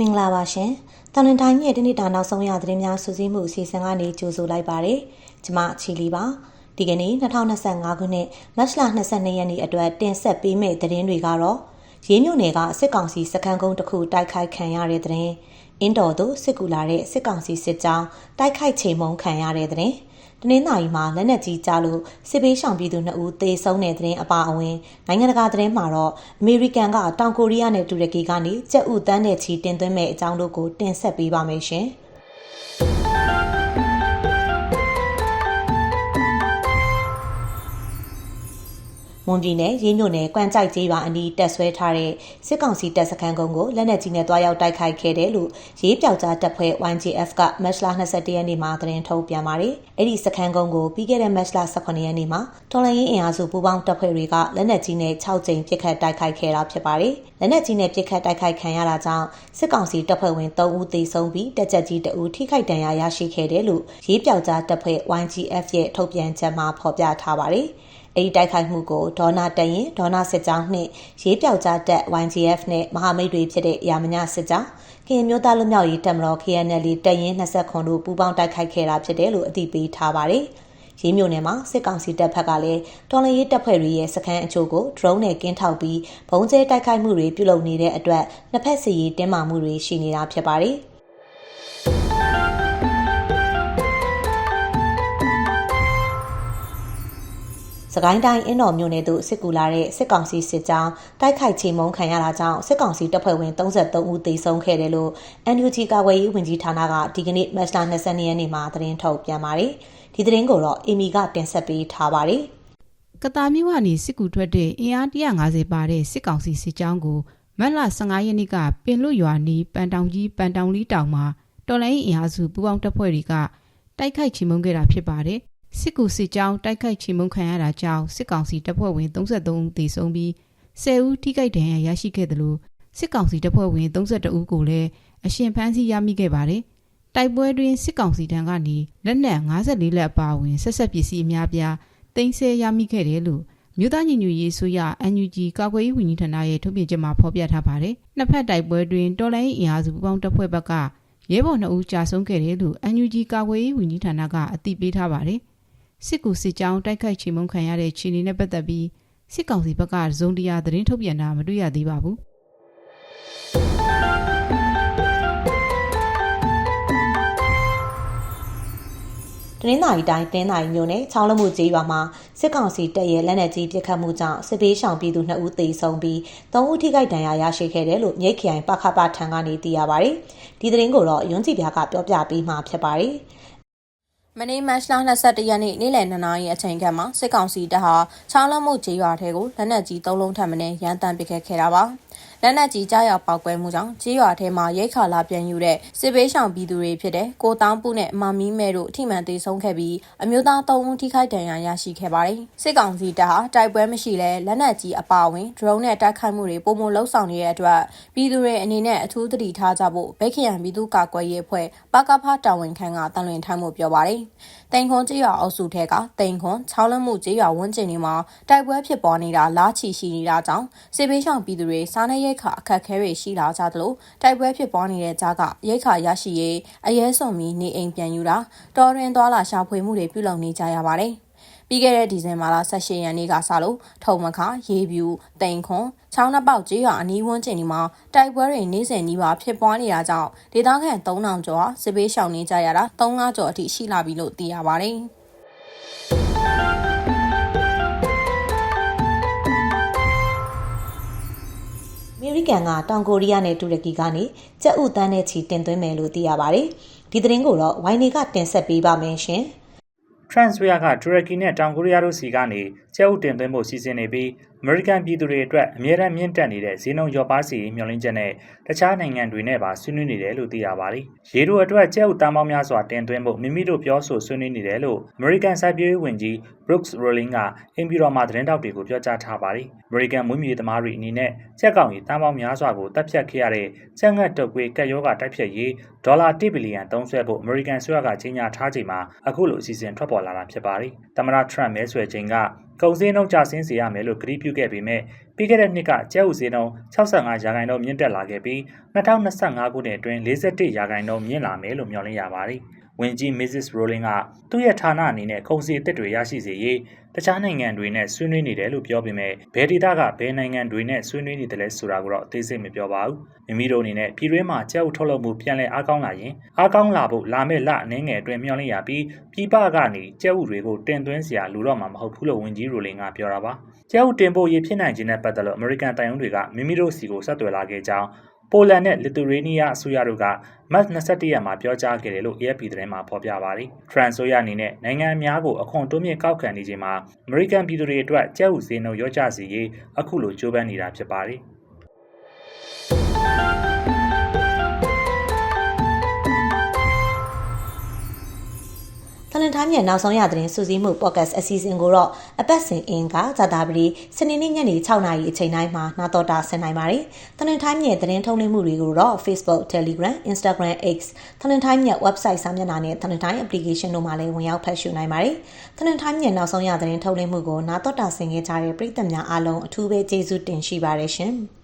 မင်္ဂလာပါရှင်။တန်လန်တိုင်းရဲ့ဒီနေ့တာနောက်ဆုံးရသတင်းများစုစည်းမှုအစီအစဉ်ကနေကြိုဆိုလိုက်ပါရစေ။ကျွန်မချီလီပါ။ဒီကနေ့2025ခုနှစ်မတ်လ22ရက်နေ့အတွက်တင်ဆက်ပေးမယ့်သတင်းတွေကတော့ရေးမြို့နယ်ကစစ်ကောင်စီစခန်းကုန်းတစ်ခုတိုက်ခိုက်ခံရတဲ့သတင်း။အင်းတော်သို့စစ်ကူလာတဲ့စစ်ကောင်စီစစ်ကြောင်းတိုက်ခိုက်ချိန်မုံခံရတဲ့သတင်း။ တနင်္သာရီမှာလက်နက်ကြီးကြားလို့စစ်ပေးရှောင်ပြည်သူ2ဦးသေဆုံးတဲ့သတင်းအပါအဝင်နိုင်ငံတကာသတင်းမှာတော့အမေရိကန်ကတောင်ကိုရီးယားနဲ့တူရကီကနေကြက်ဥတန်းတဲ့ချီတင်သွင်းမဲ့အကြောင်းတို့ကိုတင်ဆက်ပေးပါမယ်ရှင်။ မွန်ပြည်နယ်ရင်းညွန့်နယ်ကွမ်ကြိုက်ကျေးရွာအနီးတက်ဆွဲထားတဲ့စစ်ကောင်စီတပ်စခန်းကုန်းကိုလက်နက်ကြီးနဲ့တွားရောက်တိုက်ခိုက်ခဲ့တယ်လို့ရေးပြောက်ကြားတပ်ဖွဲ့ YGF ကမတ်လ22ရက်နေ့မှာသတင်းထုတ်ပြန်ပါတယ်။အဲ့ဒီစခန်းကုန်းကိုပြီးခဲ့တဲ့မတ်လ18ရက်နေ့မှာတော်လှန်ရေးအင်အားစုပူးပေါင်းတပ်ဖွဲ့တွေကလက်နက်ကြီးနဲ့6ကြိမ်ပစ်ခတ်တိုက်ခိုက်ခဲ့တာဖြစ်ပါတယ်။လက်နက်ကြီးနဲ့ပစ်ခတ်တိုက်ခိုက်ခံရတာကြောင့်စစ်ကောင်စီတပ်ဖွဲ့ဝင်3ဦးသေဆုံးပြီးတပ်ချက်ကြီး2ဦးထိခိုက်ဒဏ်ရာရရှိခဲ့တယ်လို့ရေးပြောက်ကြားတပ်ဖွဲ့ YGF ရဲ့ထုတ်ပြန်ချက်မှာဖော်ပြထားပါတယ်။အဲဒီတိုက်ခိုက်မှုကိုဒေါနာတရင်ဒေါနာစစ်ကြောင်းနှင့်ရေးပြောက်ကြားတပ် YGF နဲ့မဟာမိတ်တွေဖြစ်တဲ့ရာမညစစ်ကြောင်းကရင်မျိုးသားလူမျိုးရေးတပ်မတော် KNL တရင်20ခွန်တို့ပူးပေါင်းတိုက်ခိုက်ခဲ့တာဖြစ်တယ်လို့အသိပေးထားပါတယ်။ရေးမြို့နယ်မှာစစ်ကောင်စီတပ်ဖက်ကလည်းတော်လရေးတပ်ဖွဲ့တွေရဲ့စခန်းအချို့ကို drone နဲ့ကင်းထောက်ပြီးဘုံကျဲတိုက်ခိုက်မှုတွေပြုလုပ်နေတဲ့အတွက်နှစ်ဖက်စီရေးတင်းမာမှုတွေရှိနေတာဖြစ်ပါတယ်။ စကိုင်းတိုင်းအင်းတော်မြို့နယ်သို့စစ်ကူလာတဲ့စစ်ကောင်စီစစ်ကြောင်းတိုက်ခိုက်ချေမှုန်းခံရတာကြောင့်စစ်ကောင်စီတပ်ဖွဲ့ဝင်33ဦးသေဆုံးခဲ့တယ်လို့ NUG ကာကွယ်ရေးဝန်ကြီးဌာနကဒီကနေ့မတ်လ22ရက်နေ့မှာသတင်းထုတ်ပြန်ပါတယ်။ဒီသတင်းကိုတော့အီမီကတင်ဆက်ပေးထားပါတယ်။ကတားမြို့ကနေစစ်ကူထွက်တဲ့အင်အား150ပါတဲ့စစ်ကောင်စီစစ်ကြောင်းကိုမတ်လ15ရက်နေ့ကပင်လွတ်ရွာနီးပန်တောင်ကြီးပန်တောင်လီတောင်မှာတော်လိုင်းအင်အားစုပူးပေါင်းတပ်ဖွဲ့တွေကတိုက်ခိုက်ချေမှုန်းခဲ့တာဖြစ်ပါတယ် စစ်ကူစစ်ကြောင်းတိုက်ခိုက်ချေမှုန်းခံရတာကြောင့်စစ်ကောင်စီတပ်ဖွဲ့ဝင်33ဦးသေဆုံးပြီး10ဦးထိခိုက်ဒဏ်ရာရရှိခဲ့တယ်လို့စစ်ကောင်စီတပ်ဖွဲ့ဝင်32ဦးကိုလည်းအရှင်ဖမ်းဆီးရမိခဲ့ပါတယ်။တိုက်ပွဲတွင်စစ်ကောင်စီတန်းကနေလက်နက်54လက်အပါအဝင်ဆက်ဆက်ပစ္စည်းအများပြားတင်ဆက်ရမိခဲ့တယ်လို့မြို့သားညီညွတ်ရေးဆိုရ NUG ကာကွယ်ရေးဝန်ကြီးဌာနရဲ့ထုတ်ပြန်ချက်မှာဖော်ပြထားပါတယ်။နှစ်ဖက်တိုက်ပွဲတွင်တော်လိုင်းအင်အားစုပူးပေါင်းတပ်ဖွဲ့ဘက်ကရဲဘော်2ဦးကြာဆုံးခဲ့တယ်လို့ NUG ကာကွယ်ရေးဝန်ကြီးဌာနကအသိပေးထားပါတယ်။ စစ်ကူစစ်ကြောင်းတိုက်ခိုက်ချေမှုန်းခံရတဲ့ခြေအနေနဲ့ပတ်သက်ပြီးစစ်ကောင်စီဘက်ကဇုံတရားသတင်းထုတ်ပြန်တာမတွေ့ရသေးပါဘူးတနင်္သာရီတိုင်းတင်းသာရီမြို့နယ်ချောင်းလမှုကျေးရွာမှာစစ်ကောင်စီတပ်ရဲ့လက်နက်ကြီးပစ်ခတ်မှုကြောင့်စစ်ပေးရှောင်ပြည်သူ2ဦးသေဆုံးပြီး3ဦးထိခိုက်ဒဏ်ရာရရှိခဲ့တယ်လို့မြိတ်ခရိုင်ပခပထံကနေသိရပါဗျ။ဒီသတင်းကိုတော့ယွန်းကြည်ပြားကပြောပြပေးမှာဖြစ်ပါတယ်။ မနေ့မတ်လ22ရက်နေ့နေ့လယ်2နာရီအချိန်ခန့်မှာစစ်ကောင်စီတပ်ဟာချောင်းလမှုကျေးရွာထဲကိုလက်နက်ကြီး၃လုံးထပ်မံရန်တမ်းပစ်ခတ်ခဲ့တာပါ။ လက်နက်ကြီးကြားရောက်ပောက်ကွဲမှုကြောင့်ကြေးရွာထဲမှာရိတ်ခါလာပြန်ယူတဲ့စစ်ဘေးရှောင်ပြည်သူတွေဖြစ်တဲ့ကိုတောင်းပုနဲ့အမမီးမဲတို့အထိမှန်သေးဆုံးခဲ့ပြီးအမျိုးသား၃ဦးထိခိုက်ဒဏ်ရာရရှိခဲ့ပါတယ်။စစ်ကောင်စီတပ်ဟာတိုက်ပွဲမရှိလဲလက်နက်ကြီးအပါအဝင် drone နဲ့တိုက်ခိုက်မှုတွေပုံမလှုပ်ဆောင်နေတဲ့အတွက်ပြည်သူတွေအနေနဲ့အထူးသတိထားကြဖို့ဗိတ်ခရံပြည်သူ့ကာကွယ်ရေးအဖွဲ့ပကဖတာဝန်ခံကတန်လွင်ထိုင်းမှုပြောပါတယ်။တိန်ခွန်ကြေးရွာအုပ်စုထဲကတိန်ခွန်ချောင်းလမှုကြေးရွာဝန်းကျင်တွေမှာတိုက်ပွဲဖြစ်ပွားနေတာလားချီရှိနေတာကြောင့်စစ်ဘေးရှောင်ပြည်သူတွေစားနပ်ရိက္ခာအခက်အခဲတွေရှိလာကြသလိုတိုက်ပွဲဖြစ်ပွားနေတဲ့ကြားကရိတ်ခါရရှိရေးအရဲစွန်ပြီးနေအိမ်ပြန်ယူတာတော်ရင်သွားလာရှာဖွေမှုတွေပြုလုပ်နေကြရပါတယ်။ပြီးခဲ့တဲ့ဒီဇင်ဘာလ18ရက်နေ့ကစလို့ထုံမခရေပြူတိန်ခွန်ချောင်းနှပေါက်ကျေးရွာအနီးဝန်းကျင်ဒီမှာတိုက်ပွဲတွေနေ့စဉ်နီးပါးဖြစ်ပွားနေတာကြောင့်ဒေသခံ3000ကျော်စစ်ဘေးရှောင်နေကြရတာ3လကျော်အထိရှိလာပြီလို့သိရပါတယ်။ ရိကန်ကတောင်ကိုရီးယားနဲ့တူရကီကနေကြက်ဥတန်းနဲ့ချီတင်သွင်းမယ်လို့သိရပါတယ်။ဒီသတင်းကိုတော့ဝိုင်းနေကတင်ဆက်ပေးပါမယ်ရှင်။ Transfer ကတူရကီနဲ့တောင်ကိုရီးယားတို့စီကနေကြက်ဥတင်သွင်းဖို့စီစဉ်နေပြီး အမေရိကန်ပြည်သူတွေအတွက်အမြဲတမ်းမြင့်တက်နေတဲ့ဈေးနှုန်းလျော့ပါးစီမျှော်လင့်ချက်နဲ့တခြားနိုင်ငံတွေနဲ့ပါဆွေးနွေးနေတယ်လို့သိရပါတယ်။ရေတို့အတွက်ကြက်ဥတန်းပေါင်းများစွာတင်သွင်းဖို့မိမိတို့ပြောဆိုဆွေးနွေးနေတယ်လို့ American စိုက်ပျိုးရေးဝန်ကြီး Brooks Rolling ကအင်ပီတော်မှာသတင်းတောက်တွေကိုပြောကြားထားပါတယ်။ American မွေးမြူသမားတွေအနေနဲ့ကြက်ကောင်ရီတန်ပေါင်းများစွာကိုတပ်ဖြတ်ခဲ့ရတဲ့ကြက်ငတ်တုပ်ကွေးကက်ယောဂတိုက်ဖြတ်ရေးဒေါ်လာ1ဘီလီယံသုံးစွဲဖို့ American ဆွေးကကြီးညာထားချိန်မှာအခုလိုအစီအစဉ်ထွက်ပေါ်လာတာဖြစ်ပါတယ်။သမ္မတ Trump မဲဆွယ်ချိန်က ကုန်စည်နှုန်းကျဆင်းစေရမယ်လို့ကတိပြုခဲ့ပေမဲ့ပြီးခဲ့တဲ့နှစ်ကကျဲဥစည်းနှုန်း65ရာခိုင်နှုန်းမြင့်တက်လာခဲ့ပြီး2025ခုနှစ်အတွင်း41ရာခိုင်နှုန်းမြင့်လာမယ်လို့မျှော်လင့်ရပါတယ်။ ဝင်ကြီး Mrs. Rowling ကသူ့ရဲ့ဌာနအနေနဲ့ကုန်စည်အသစ်တွေရရှိစေရေးတခြားနိုင်ငံတွေနဲ့ဆွေးနွေးနေတယ်လို့ပြောပေမဲ့ဘယ်ဒေသကဘယ်နိုင်ငံတွေနဲ့ဆွေးနွေးနေတယ်လဲဆိုတာကိုတော့အသေးစိတ်မပြောပါဘူး။မိမိတို့အနေနဲ့ပြည်တွင်းမှာကျဲဥထုတ်လုပ်မှုပြန်လည်အားကောင်းလာရင်အားကောင်းလာဖို့လာမယ့်လအနည်းငယ်အတွင်းမျှော်လင့်ရပြီးပြည်ပကနေကျဲဥတွေကိုတင်သွင်းစရာလူတော့မှာမဟုတ်ဘူးလို့ဝင်ကြီး Rowling ကပြောတာပါ။ကျဲဥတင်ပို့ရေးဖြစ်နိုင်ခြင်းနဲ့ပတ်သက်လို့ American တိုင်ယုံတွေကမိမိတို့စီကိုဆက်သွယ်လာခဲ့ကြောင်း ပိုလန်နဲ့လစ်သူရေးနီးယားအစိုးရတို့ကမတ်21ရက်မှာပြောကြားခဲ့တယ်လို့ AFP သတင်းမှာဖော်ပြပါတယ်။ဖရန်ဆိုရအနေနဲ့နိုင်ငံအများကိုအခွန်တိုးမြင့်ကောက်ခံနေချိန်မှာအမေရိကန်ပြည်သူတွေအတွက်ကျပ်ဥစည်းနှုန်းရောကြစီရေးအခုလိုကြိုးပမ်းနေတာဖြစ်ပါတယ်။။ လန်တိုင်းရဲ့နောက်ဆုံးရသတင်းစူးစီးမှု podcast အစီအစဉ်ကိုတော့အပတ်စဉ်အင်ကဇာတာပတိစနေနေ့ညနေ6နာရီအချိန်တိုင်းမှာနာတော်တာဆင်နိုင်ပါတယ်။တလန်တိုင်းရဲ့သတင်းထုတ်လွှင့်မှုတွေကိုတော့ Facebook, Telegram, Instagram, X တလန်တိုင်းရဲ့ website စာမျက်နှာနဲ့တလန်တိုင်း application တို့မှာလည်းဝင်ရောက်ဖတ်ရှုနိုင်ပါတယ်။တလန်တိုင်းရဲ့နောက်ဆုံးရသတင်းထုတ်လွှင့်မှုကိုနာတော်တာဆင်ခဲ့ကြတဲ့ပရိသတ်များအားလုံးအထူးပဲကျေးဇူးတင်ရှိပါတယ်ရှင်။